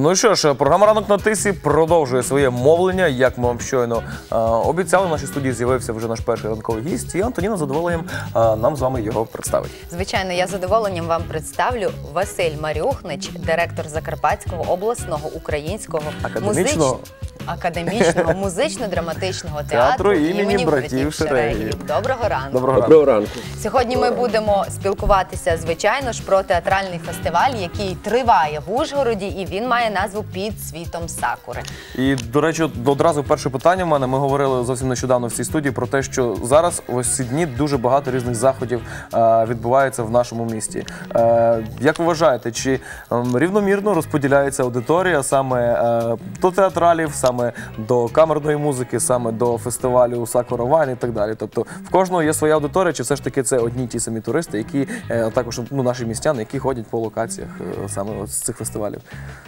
Ну що ж, програма ранок на тисі продовжує своє мовлення. Як ми вам щойно е, обіцяли, в нашій студії з'явився вже наш перший ранковий гість, і Антоніна з задоволенням е, нам з вами його представить. Звичайно, я з задоволенням вам представлю Василь Марюхнич, директор Закарпатського обласного українського Академічного. музич- академічного музично-драматичного театру, імені братів Шерегів. Шерегів. Доброго ранку. Доброго ранку. Доброго ранку. Сьогодні ми будемо спілкуватися, звичайно ж, про театральний фестиваль, який триває в Ужгороді, і він має назву Під світом Сакури. І до речі, одразу перше питання в мене. Ми говорили зовсім нещодавно в цій студії про те, що зараз ось ці дні дуже багато різних заходів е, відбувається в нашому місті. Е, як ви вважаєте, чи ем, рівномірно розподіляється аудиторія саме е, до театралів, саме до камерної музики, саме до фестивалю Сакура і так далі? Тобто в кожного є своя аудиторія, чи все ж таки це одні ті самі туристи, які е, також ну, наші містяни, які ходять по локаціях е, саме з цих фестивалів?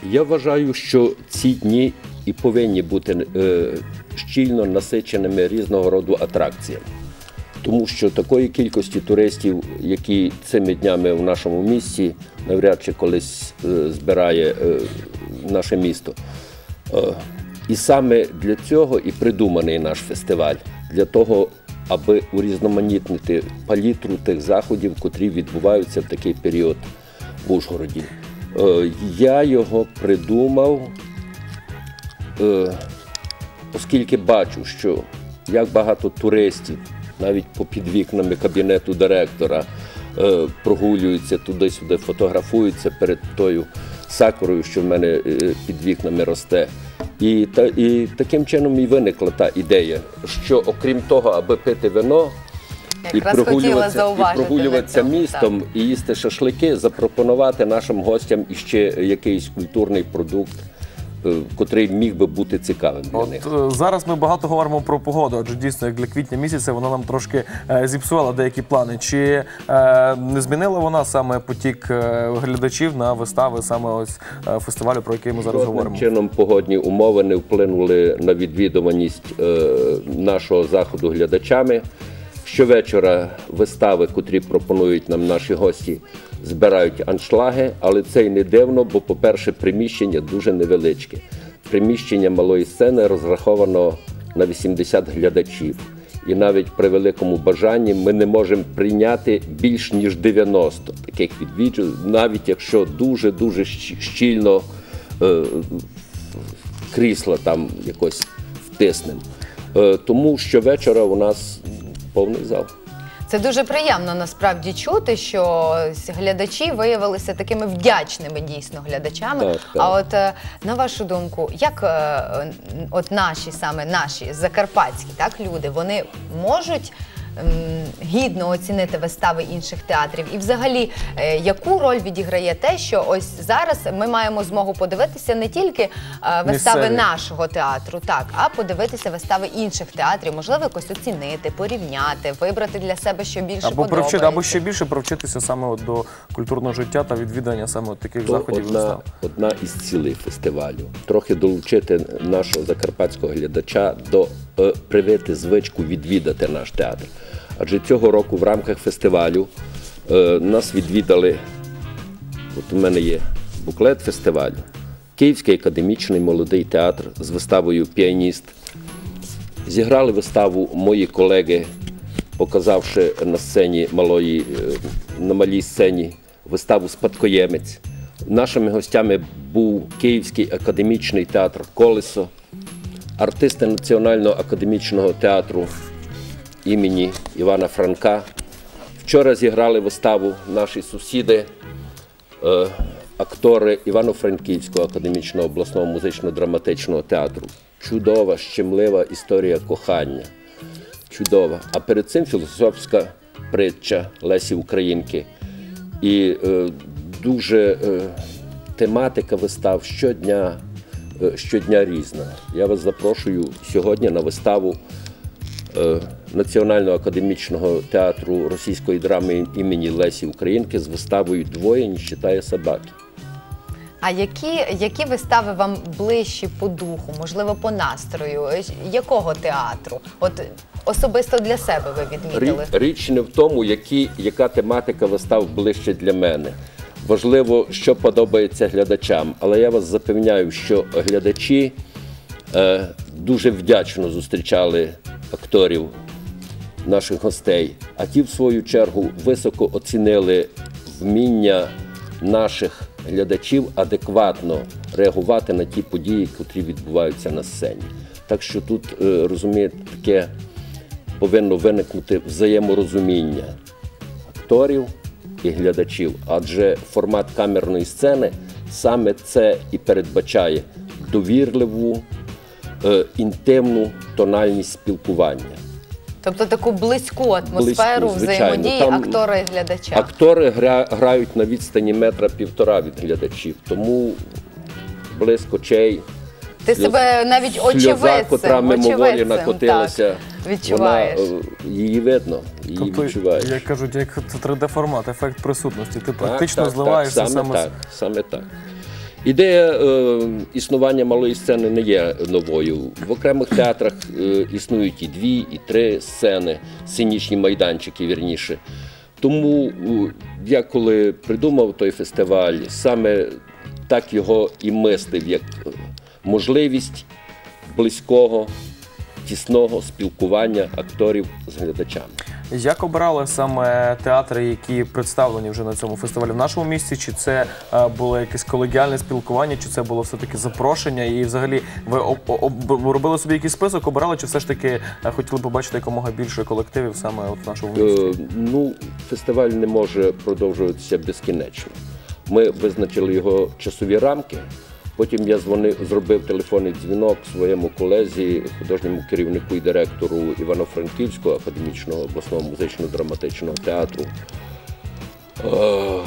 Я вважаю, що ці дні і повинні бути е, щільно насиченими різного роду атракціями. Тому що такої кількості туристів, які цими днями в нашому місті, навряд чи колись е, збирає наше місто. І саме для цього і придуманий наш фестиваль, для того, аби урізноманітнити палітру тих заходів, котрі відбуваються в такий період в Ужгороді. Е, Я його придумав, е, оскільки бачу, що як багато туристів, навіть попід вікнами кабінету директора, е, прогулюються туди-сюди, фотографуються перед тою сакурою, що в мене під вікнами росте. І, та, і таким чином і виникла та ідея, що окрім того, аби пити вино, і прогулюватися, і прогулюватися містом і їсти шашлики, запропонувати нашим гостям іще якийсь культурний продукт, котрий міг би бути цікавим для них. е, зараз ми багато говоримо про погоду, адже дійсно, як для квітня місяця, вона нам трошки е, зіпсувала деякі плани. Чи е, не змінила вона саме потік е, глядачів на вистави саме ось е, фестивалю, про який ми зараз Жодним говоримо? чином погодні умови не вплинули на відвідуваність е, нашого заходу глядачами. Щовечора вистави, котрі пропонують нам наші гості, збирають аншлаги, але це й не дивно, бо, по-перше, приміщення дуже невеличке. Приміщення малої сцени розраховано на 80 глядачів. І навіть при великому бажанні ми не можемо прийняти більш ніж 90 таких відвідувачів, навіть якщо дуже-дуже щільно е, крісла там якось втиснемо. Е, тому щовечора у нас повний зал. Це дуже приємно насправді чути, що глядачі виявилися такими вдячними дійсно глядачами. Так, так. А от е, на вашу думку, як е, е, от наші саме наші закарпатські так люди, вони можуть. М, Гідно оцінити вистави інших театрів, і взагалі, е, яку роль відіграє те, що ось зараз ми маємо змогу подивитися не тільки е, вистави Місцеві. нашого театру, так, а подивитися вистави інших театрів, можливо, якось оцінити, порівняти, вибрати для себе, що більше Або подобається. привчити, або ще більше привчитися саме от до культурного життя та відвідання саме от таких То заходів одна, вистав. одна із цілей фестивалю. Трохи долучити нашого закарпатського глядача до привити звичку відвідати наш театр. Адже цього року в рамках фестивалю е, нас відвідали, от у мене є буклет фестивалю, Київський академічний молодий театр з виставою Піаніст. Зіграли виставу мої колеги, показавши на сцені малої, е, на малій сцені виставу Спадкоємець. Нашими гостями був Київський академічний театр Колесо, артисти Національного академічного театру імені Івана Франка. Вчора зіграли виставу наші сусіди, е, актори Івано-Франківського академічного обласного музично-драматичного театру. Чудова, щемлива історія кохання. Чудова. А перед цим філософська притча Лесі Українки. І е, дуже е, тематика вистав щодня, щодня різна. Я вас запрошую сьогодні на виставу е, Національного академічного театру російської драми імені Лесі Українки з виставою Двоє не читає собаки. А які, які вистави вам ближчі по духу, можливо, по настрою? Е, Якого театру? От особисто для себе ви відмітили? Річ не в тому, які, яка тематика вистав ближче для мене, важливо, що подобається глядачам. Але я вас запевняю, що глядачі е, дуже вдячно зустрічали акторів, наших гостей, а ті, в свою чергу, високо оцінили вміння наших глядачів адекватно реагувати на ті події, які відбуваються на сцені. Так що тут, е, розумієте, таке повинно виникнути взаєморозуміння акторів і глядачів, адже формат камерної сцени саме це і передбачає довірливу, е, інтимну тональність спілкування. Тобто таку близьку атмосферу Близьку, звичайно. взаємодії Там актора і глядача. Актори гра, грають на відстані метра півтора від глядачів, тому близько очей. Ти сльоз- себе навіть Сльоза, очевидцем, котра мимоволі накотилася, так, відчуваєш. вона, е, її видно, її Тобто, відчуваєш. як кажуть, як 3D-формат, ефект присутності. Ти Так, практично так, зливаєшся так, саме саме так, саме так. Ідея е, існування малої сцени не є новою. В окремих театрах е, існують і дві, і три сцени, сценічні майданчики, вірніше. Тому е, я коли придумав той фестиваль, саме так його і мислив, як можливість близького, тісного спілкування акторів з глядачами. Як обирали саме театри, які представлені вже на цьому фестивалі в нашому місті? Чи це е, було якесь колегіальне спілкування, чи це було все-таки запрошення? І взагалі ви об, об- робили собі якийсь список, обирали, чи все ж таки е, хотіли побачити якомога більше колективів саме от в нашому місті? Е, Ну, фестиваль не може продовжуватися безкінечно. Ми визначили його часові рамки. Потім я дзвонив, зробив телефонний дзвінок своєму колезі, художньому керівнику і директору Івано-Франківського академічного обласного музично-драматичного театру. Е,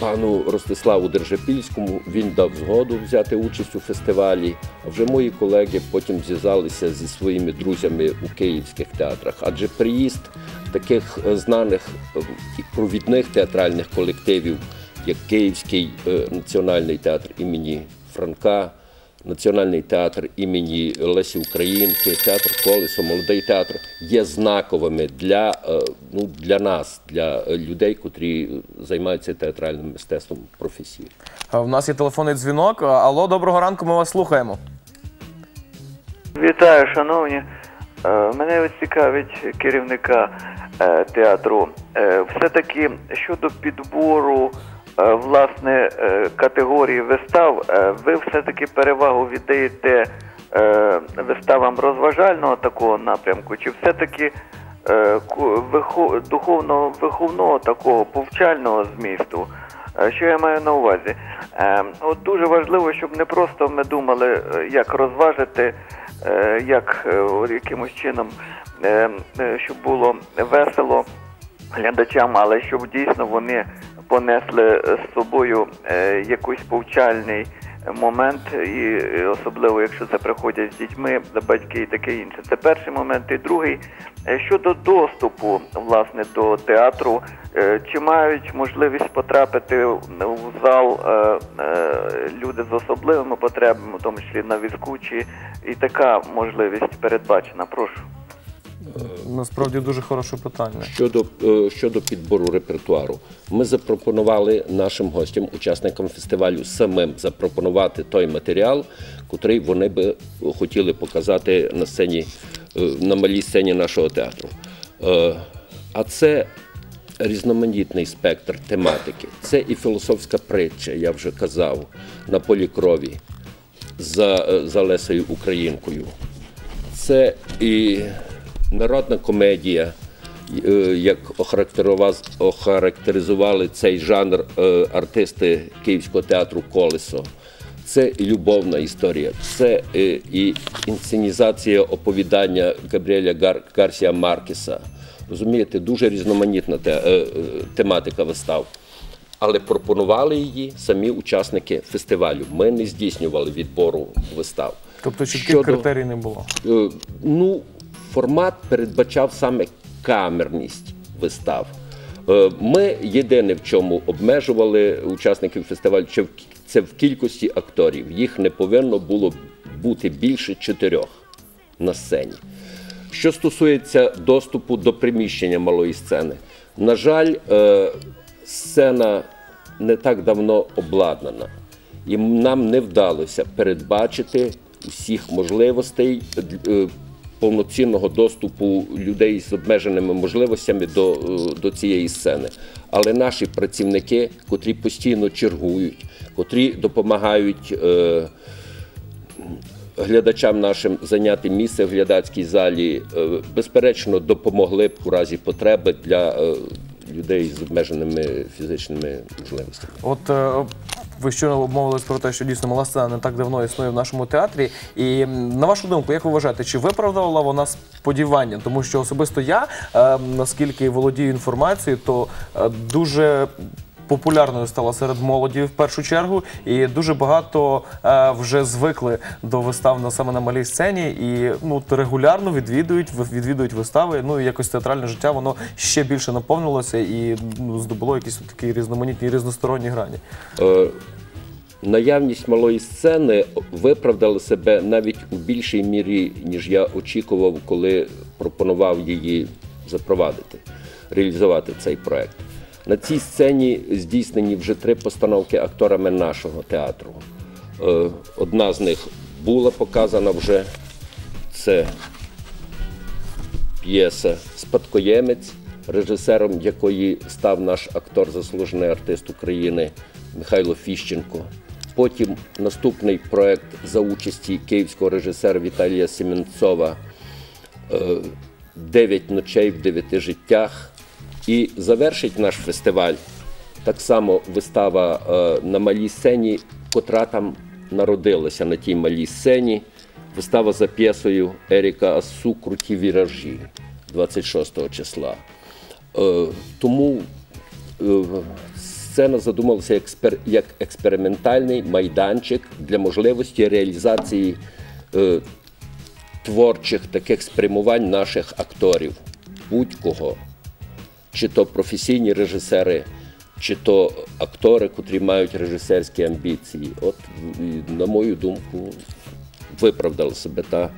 Пану Ростиславу Держапільському він дав згоду взяти участь у фестивалі. А вже мої колеги потім зв'язалися зі своїми друзями у київських театрах. Адже приїзд таких е, знаних е, провідних театральних колективів, як Київський е, національний театр імені Франка, Національний театр імені Лесі Українки, театр Колесо, молодий театр є знаковими для, е, ну, для нас, для людей, котрі займаються театральним мистецтвом професійно. Е, В нас є телефонний дзвінок. Алло, доброго ранку, ми вас слухаємо. Вітаю, шановні. Е, Мене цікавить керівника театру. Все-таки щодо підбору власне е, категорії вистав, е, ви все-таки перевагу віддаєте е, виставам розважального такого напрямку, чи все-таки е, духовного виховного такого повчального змісту? Е, Що я маю на увазі? Е, От дуже важливо, щоб не просто ми думали, е, як розважити, е, як е, якимось чином, е, е, щоб було весело глядачам, але щоб дійсно вони понесли з собою е, якийсь повчальний момент, і е, особливо якщо це приходять з дітьми, батьки і таке інше. Це перший момент. І другий е, щодо доступу власне до театру, чи мають можливість потрапити в зал люди з особливими потребами, в тому числі на візку, чи і така можливість передбачена? Прошу. Насправді дуже хороше питання. Щодо, е, щодо підбору репертуару, ми запропонували нашим гостям, учасникам фестивалю, самим запропонувати той матеріал, котрий вони би хотіли показати на сцені, е, на малій сцені нашого театру. Е, А це різноманітний спектр тематики. Це і філософська притча, я вже казав, на полі крові за, е, за Лесею Українкою. Це і народна комедія, е, як охарактеризували цей жанр е, артисти Київського театру Колесо. Це і любовна історія, це е, і інсценізація оповідання Габріеля Гар- Гарсія Маркеса. Розумієте, дуже різноманітна те- тематика вистав. Але пропонували її самі учасники фестивалю. Ми не здійснювали відбору вистав. Тобто чітких Щодо- критерій не було. Ну, формат передбачав саме камерність вистав. Е, Ми єдине в чому обмежували учасників фестивалю, це в кількості акторів. Їх не повинно було бути більше чотирьох на сцені. Що стосується доступу до приміщення малої сцени, на жаль, е, сцена не так давно обладнана, і нам не вдалося передбачити усіх можливостей е, повноцінного доступу людей з обмеженими можливостями до, е, до цієї сцени. Але наші працівники, котрі постійно чергують, котрі допомагають. Е, глядачам нашим зайняти місце в глядацькій залі, е, безперечно, допомогли б у разі потреби для е, людей з обмеженими фізичними можливостями. От ви щойно обмовились про те, що дійсно мала сцена не так давно існує в нашому театрі. І на вашу думку, як ви вважаєте, чи виправдала вона сподівання? Тому що особисто я, е, наскільки володію інформацією, то е, дуже. Популярною стала серед молоді в першу чергу, і дуже багато е, вже звикли до вистав саме на малій сцені, і ну регулярно відвідують відвідують вистави. Ну і якось театральне життя воно ще більше наповнилося і ну, здобуло якісь такі різноманітні різносторонні грані. Е, Наявність малої сцени виправдала себе навіть у більшій мірі, ніж я очікував, коли пропонував її запровадити, реалізувати цей проект. На цій сцені здійснені вже три постановки акторами нашого театру. Е, Одна з них була показана вже. Це п'єса Спадкоємець, режисером якої став наш актор, заслужений артист України Михайло Фіщенко. Потім наступний проект за участі київського режисера Віталія Семенцова е, Дев'ять ночей в дев'яти життях. І завершить наш фестиваль так само вистава е, на малій сцені, котра там народилася на тій малій сцені. Вистава за п'єсою Еріка Асу Круті віражі 26 числа. Е, тому е, сцена задумалася як, експер- як експериментальний майданчик для можливості реалізації творчих таких спрямувань наших акторів, будь-кого чи то професійні режисери, чи то актори, котрі мають режисерські амбіції. От, на мою думку, виправдала себе та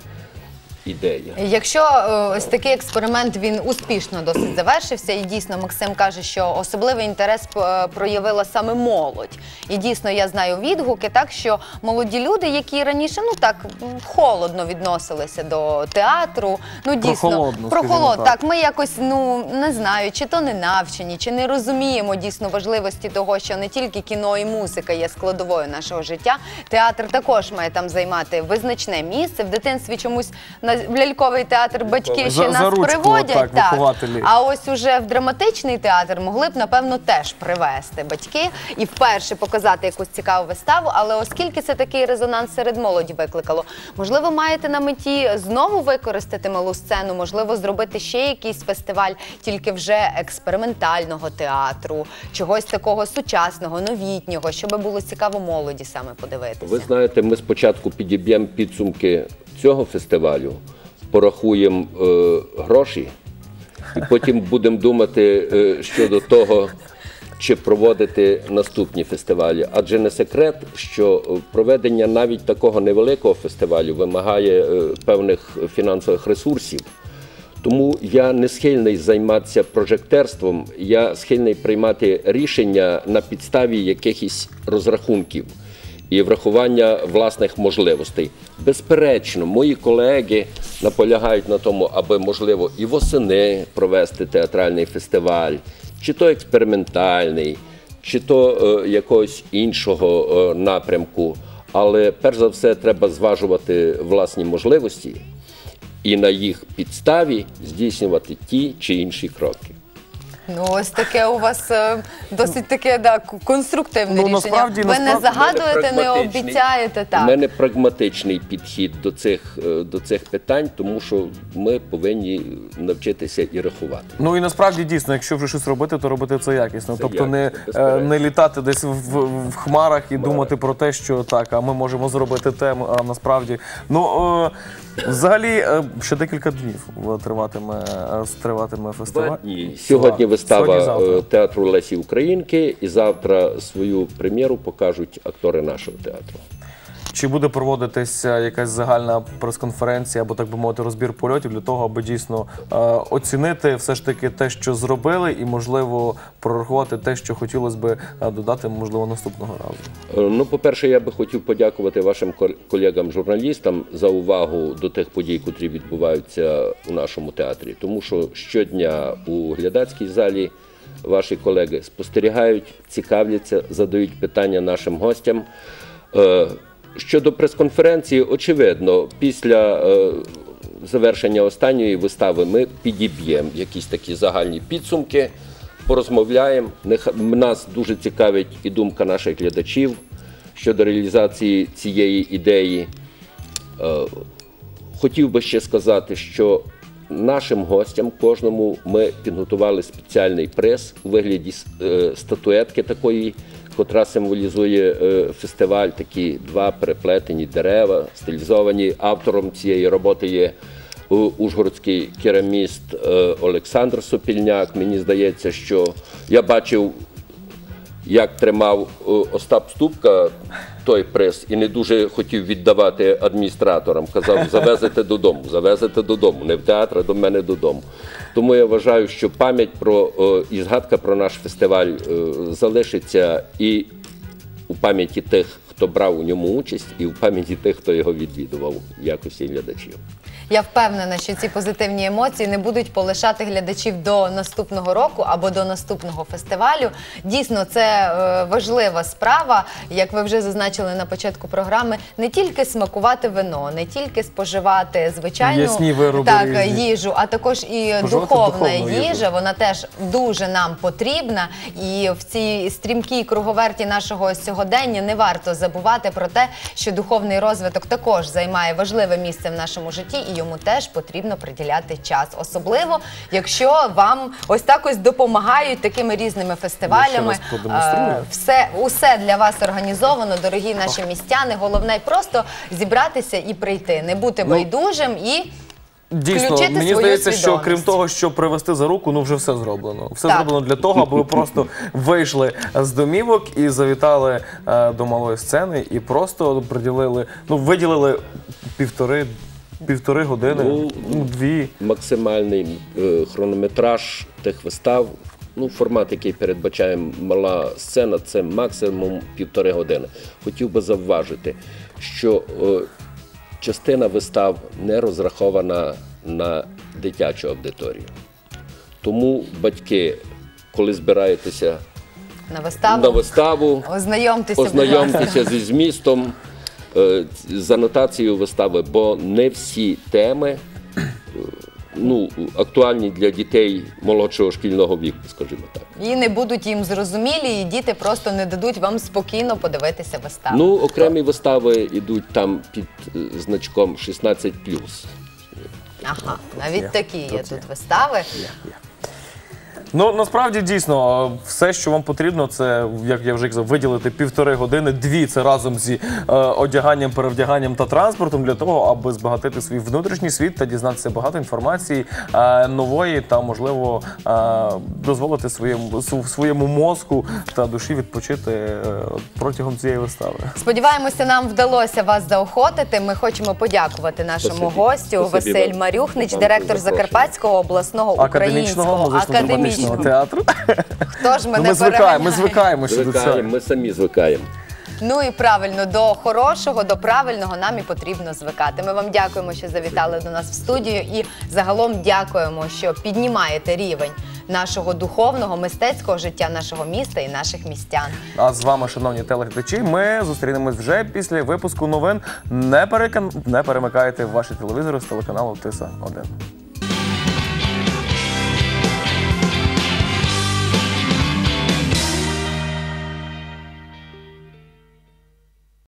ідея. Якщо е, ось такий експеримент він успішно досить завершився, і дійсно Максим каже, що особливий інтерес е, проявила саме молодь. І дійсно я знаю відгуки, так що молоді люди, які раніше ну так холодно відносилися до театру, ну дійсно Прохолодно, так. так. Ми якось ну не знаю, чи то не навчені, чи не розуміємо дійсно важливості того, що не тільки кіно і музика є складовою нашого життя. Театр також має там займати визначне місце. В дитинстві чомусь на в ляльковий театр батьки ще За- за нас ручку, приводять. так, вихователі. А ось уже в драматичний театр могли б напевно теж привести батьки і вперше показати якусь цікаву виставу. Але оскільки це такий резонанс серед молоді викликало, можливо, маєте на меті знову використати малу сцену, можливо, зробити ще якийсь фестиваль, тільки вже експериментального театру, чогось такого сучасного, новітнього, щоб було цікаво молоді саме подивитися. Ви знаєте, ми спочатку підіб'ємо підсумки цього фестивалю, порахуємо е, гроші, і потім будемо думати е, щодо того, чи проводити наступні фестивалі. Адже не секрет, що проведення навіть такого невеликого фестивалю вимагає е, певних фінансових ресурсів. Тому я не схильний займатися прожектерством, я схильний приймати рішення на підставі якихось розрахунків і врахування власних можливостей. Безперечно, мої колеги наполягають на тому, аби можливо і восени провести театральний фестиваль, чи то експериментальний, чи то е, якогось іншого е, напрямку. Але перш за все треба зважувати власні можливості і на їх підставі здійснювати ті чи інші кроки. Ну, ось таке у вас е, досить таке да, к- конструктивне Ну, рішення. насправді- Ви не насправді- загадуєте, не Прагматичний. обіцяєте У так. мене прагматичний підхід до цих, е, до цих питань, тому що ми повинні навчитися і рахувати. Ну і насправді дійсно, якщо вже щось робити, то робити це якісно. Це тобто не, якісно, е, безперечно. не літати десь в, в, в хмарах і думати про те, що так, а ми можемо зробити те, а насправді. Ну е, взагалі е, ще декілька днів триватиме, е, триватиме фестиваль. Два дні. Сьогодні вистава е, театру Лесі Українки, і завтра свою прем'єру покажуть актори нашого театру. Чи буде проводитися якась загальна прес-конференція або так би мовити розбір польотів для того, аби дійсно е, оцінити все ж таки те, що зробили, і можливо прорахувати те, що хотілося би е, додати, можливо, наступного разу. Е, Ну, по-перше, я би хотів подякувати вашим кол- колегам-журналістам за увагу до тих подій, котрі відбуваються у нашому театрі. Тому що щодня у глядацькій залі ваші колеги спостерігають, цікавляться, задають питання нашим гостям. Щодо прес-конференції, очевидно, після е, завершення останньої вистави ми підіб'ємо якісь такі загальні підсумки, порозмовляємо. Нас дуже цікавить і думка наших глядачів щодо реалізації цієї ідеї. Е, Хотів би ще сказати, що нашим гостям кожному ми підготували спеціальний приз у вигляді е, статуетки такої, котра символізує е, фестиваль. Такі два переплетені дерева, стилізовані. Автором цієї роботи є у- ужгородський кераміст е, Олександр Сопільняк. Мені здається, що я бачив як тримав е, Остап Ступка той приз і не дуже хотів віддавати адміністраторам. Казав, завезете додому, завезете додому, не в театр, а до мене додому. Тому я вважаю, що пам'ять про і згадка про наш фестиваль е, залишиться і у пам'яті тих, хто брав у ньому участь, і в пам'яті тих, хто його відвідував якості глядачів. Я впевнена, що ці позитивні емоції не будуть полишати глядачів до наступного року або до наступного фестивалю. Дійсно, це е, важлива справа, як ви вже зазначили на початку програми, не тільки смакувати вино, не тільки споживати звичайну вироби так, різні. їжу, а також і духовна їжу. їжа. Вона теж дуже нам потрібна. І в цій стрімкій круговерті нашого сьогодення не варто забувати про те, що духовний розвиток також займає важливе місце в нашому житті, і йому теж потрібно приділяти час, особливо якщо вам ось так ось допомагають такими різними фестивалями. Е, Все, усе для вас організовано, дорогі наші містяни. Головне просто зібратися і прийти, не бути Ну, байдужим і. Дійсно, Включити мені здається, що крім того, щоб привести за руку, ну вже все зроблено. Все Так. зроблено для того, аби ви просто вийшли з домівок і завітали е, до малої сцени і просто приділили, ну виділили півтори, півтори години, Ну, ну, дві. максимальний е, хронометраж тих вистав. Ну, формат, який передбачає мала сцена, це максимум півтори години. Хотів би завважити, що е, частина вистав не розрахована на дитячу аудиторію. Тому батьки, коли збираєтеся На виставу. на виставу, Ознайомтеся, ознайомтеся зі змістом, з анотацією вистави, бо не всі теми е, ну, актуальні для дітей молодшого шкільного віку, скажімо так. І не будуть їм зрозумілі, і діти просто не дадуть вам спокійно подивитися виставу. Ну, окремі вистави йдуть там під е, значком 16 ага, навіть такі є тут є. тут вистави. Ну насправді дійсно все, що вам потрібно, це як я вже казав, виділити півтори години, дві це разом зі е, одяганням, перевдяганням та транспортом для того, аби збагатити свій внутрішній світ та дізнатися багато інформації е, нової та можливо е, дозволити своєму св- своєму мозку та душі відпочити е, протягом цієї вистави. Сподіваємося, нам вдалося вас заохотити. Ми хочемо подякувати нашому Спасибі. гостю Спасибі Василь. Марюхнич, директор. Закарпатського обласного українського музично-драматичного академічного. театру. Хто ж Ну, мене ми звикаємо, ми переганяє? звикаємо ще до цього. Звикаємо, ми самі звикаємо. Ну і правильно, до хорошого, до правильного нам і потрібно звикати. Ми вам дякуємо, що завітали до нас в студію, і загалом дякуємо, що піднімаєте рівень нашого духовного, мистецького життя нашого міста і наших містян. А з вами, шановні телеглядачі, ми зустрінемось вже після випуску новин. Не, перекан... не перемикайте ваші телевізори з телеканалу Тиса 1